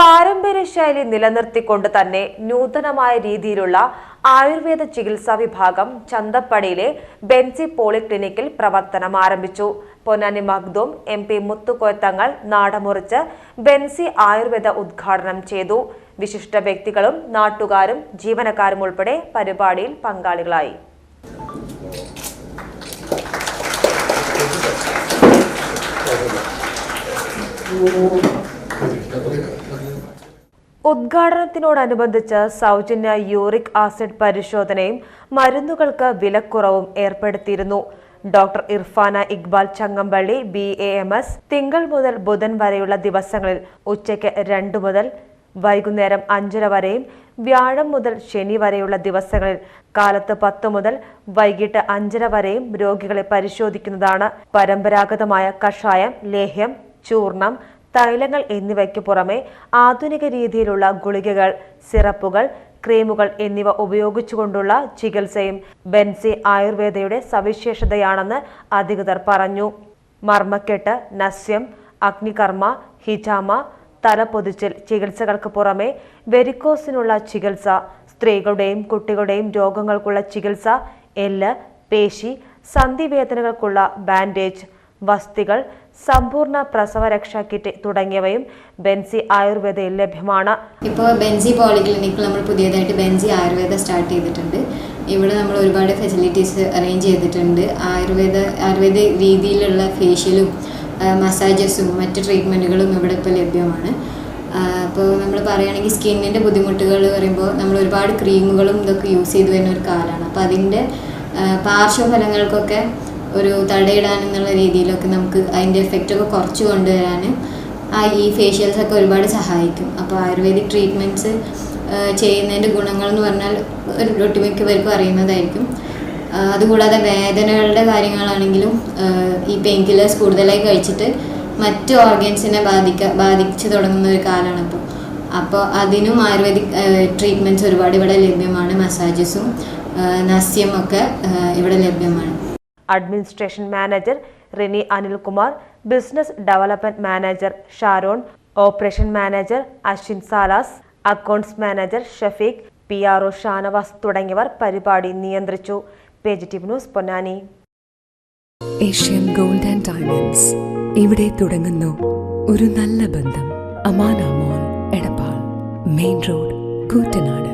പാരമ്പര്യ ശൈലി നിലനിർത്തിക്കൊണ്ട് തന്നെ നൂതനമായ രീതിയിലുള്ള ആയുർവേദ ചികിത്സാ വിഭാഗം ചന്തപ്പടിയിലെ ബെൻസി പോളിക്ലിനിക്കിൽ പ്രവർത്തനം ആരംഭിച്ചു. പൊന്നാനി മഖ്ദൂം എം പി മുത്തുകോയത്തങ്ങൾ നാടമുറിച്ച് ബെൻസി ആയുർവേദ ഉദ്ഘാടനം ചെയ്തു. വിശിഷ്ട വ്യക്തികളും നാട്ടുകാരും ജീവനക്കാരും ഉൾപ്പെടെ പരിപാടിയിൽ പങ്കാളികളായി. ഉദ്ഘാടനത്തിനോടനുബന്ധിച്ച് സൗജന്യ യൂറിക് ആസിഡ് പരിശോധനയും മരുന്നുകൾക്ക് വിലക്കുറവും ഏർപ്പെടുത്തിയിരുന്നു. Doctor Irfana Iqbal Changampally B A M S തിങ്കൾ മുതൽ ബുധൻ വരെയുള്ള ദിവസങ്ങളിൽ ഉച്ചയ്ക്ക് രണ്ട് മുതൽ വൈകുന്നേരം അഞ്ചര വരെയും വ്യാഴം മുതൽ ശനി വരെയുള്ള ദിവസങ്ങളിൽ കാലത്ത് പത്ത് മുതൽ വൈകിട്ട് അഞ്ചര വരെയും രോഗികളെ പരിശോധിക്കുന്നതാണ് പരമ്പരാഗതമായ കഷായം ലേഹ്യം ചൂർണം തൈലങ്ങൾ എന്നിവയ്ക്ക് പുറമെ ആധുനിക രീതിയിലുള്ള ഗുളികകൾ സിറപ്പുകൾ ക്രീമുകൾ എന്നിവ ഉപയോഗിച്ചുകൊണ്ടുള്ള ചികിത്സയും ബെൻസി ആയുർവേദയുടെ സവിശേഷതയാണെന്ന് അധികൃതർ പറഞ്ഞു. മർമ്മക്കെട്ട് നസ്യം അഗ്നികർമ്മ ഹിജാമ തലപ്പൊതിച്ചിൽ ചികിത്സകൾക്ക് പുറമെ വെരിക്കോസിനുള്ള ചികിത്സ സ്ത്രീകളുടെയും കുട്ടികളുടെയും രോഗങ്ങൾക്കുള്ള ചികിത്സ എല്ല് പേശി സന്ധിവേദനകൾക്കുള്ള ബാൻഡേജ് വസ്തികൾ സമ്പൂർണ പ്രസവരക്ഷാ കിറ്റ് തുടങ്ങിയവയും ബെൻസി ആയുർവേദയിൽ ലഭ്യമാണ്. ഇപ്പോൾ ബെൻസി പോളിക്ലിനിക്കിൽ നമ്മൾ പുതിയതായിട്ട് ബെൻസി ആയുർവേദ സ്റ്റാർട്ട് ചെയ്തിട്ടുണ്ട്. ഇവിടെ നമ്മൾ ഒരുപാട് ഫെസിലിറ്റീസ് അറേഞ്ച് ചെയ്തിട്ടുണ്ട്. ആയുർവേദ ആയുർവേദ രീതിയിലുള്ള ഫേഷ്യലും മസാജസും മറ്റ് ട്രീറ്റ്മെന്റുകളും ഇവിടെ ഇപ്പോൾ ലഭ്യമാണ്. അപ്പോൾ നമ്മൾ പറയുകയാണെങ്കിൽ സ്കിന്നിന്റെ ബുദ്ധിമുട്ടുകൾ പറയുമ്പോൾ നമ്മൾ ഒരുപാട് ക്രീമുകളും ഇതൊക്കെ യൂസ് ചെയ്തു വരുന്ന ഒരു കാലമാണ്. അപ്പോൾ അതിന്റെ പാർശ്വഫലങ്ങൾക്കൊക്കെ ഒരു തടയിടാൻ എന്നുള്ള രീതിയിലൊക്കെ നമുക്ക് അതിന്റെ എഫക്റ്റൊക്കെ കുറച്ച് കൊണ്ടുവരാൻ ആ ഈ ഫേഷ്യൽസ് ഒക്കെ ഒരുപാട് സഹായിക്കും. അപ്പോൾ ആയുർവേദിക് ട്രീറ്റ്മെന്റ്സ് ചെയ്യുന്നതിന്റെ ഗുണങ്ങൾ എന്ന് പറഞ്ഞാൽ ഒരു ഒട്ടുമിക്ക പേർക്കും അറിയുന്നതായിരിക്കും അതുകൂടാതെ വേദനകളുടെ കാര്യങ്ങളാണെങ്കിലും ഈ പെയിൻ കില്ലേഴ്സ് കൂടുതലായി കഴിച്ചിട്ട് മറ്റ് ഓർഗൻസിനെ ബാധിക്ക ബാധിച്ചു തുടങ്ങുന്ന ഒരു കാലമാണ് ഇപ്പോൾ. അപ്പോൾ അതിനും ആയുർവേദിക് ട്രീറ്റ്മെന്റ്സ് ഒരുപാട് ഇവിടെ ലഭ്യമാണ്. മസാജസും നസ്യം ഒക്കെ ഇവിടെ ലഭ്യമാണ്. Administration manager Rini Anilkumar business development manager Sharon operation manager Ashwin Salas accounts manager Shafeeq P R O Shanavas തുടങ്ങിയവർ പരിപാടി നിയന്ത്രിച്ചു. News Ponnani. Asian gold and diamonds ഇവിടെ തുടങ്ങുന്നു. ഒരു നല്ല ബന്ധം. Amanamol Edappal. Main road Koottanad.